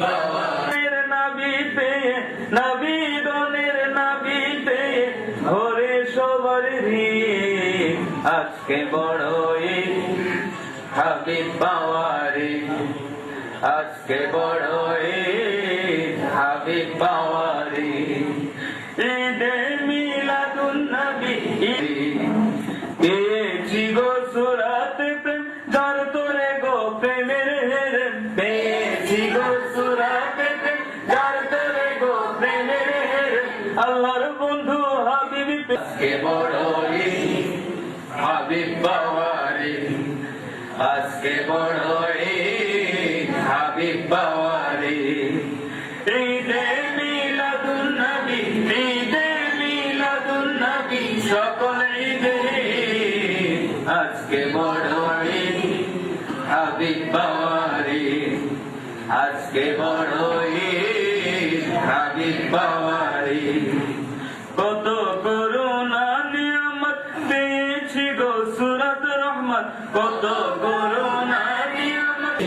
হাবিব বাবার নবী পেয়ে নবী গণের নবী পেয়ে সবার। আজকে বড়ই হাবিব বাবারে আজকে বড়ই হাবিব বাবারে ঈদে মিলাদুন নবী হেরেম আল্লাহর বন্ধু হাবিবি আজকে বড়ই হাবিব বাবারে আজকে বড়ই হাবিব বাবারে ঈদে মিলাদুন নবী ঈদে মিলাদুন নবী সকল ঈদে। আজকে বড়ই হাবিব বাবারে আজকে বড়ই বাবারে কত করুণা নিয়ামত পেয়েছি গো সুরত রহমত কত করুণা নিয়ামত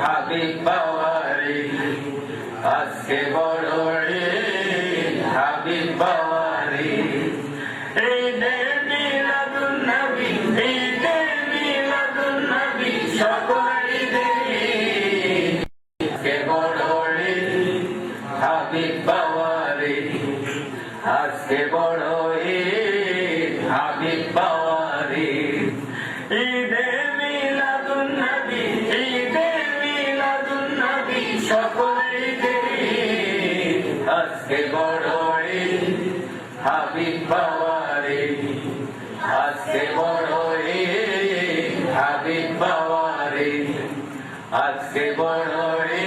হাবিব বাবারে, আজকে বড়ই হাবিব বাবারে আজকে বড়ই হাবিব বাবারে ঈদে মিলাদুন নবী, ঈদে মিলাদুন নবী সকল ঈদে ঈদ। আজকে বড়ই হাবিব বাবারে আজকে বড়ই হাবিব বাবারে আজকে বড়ই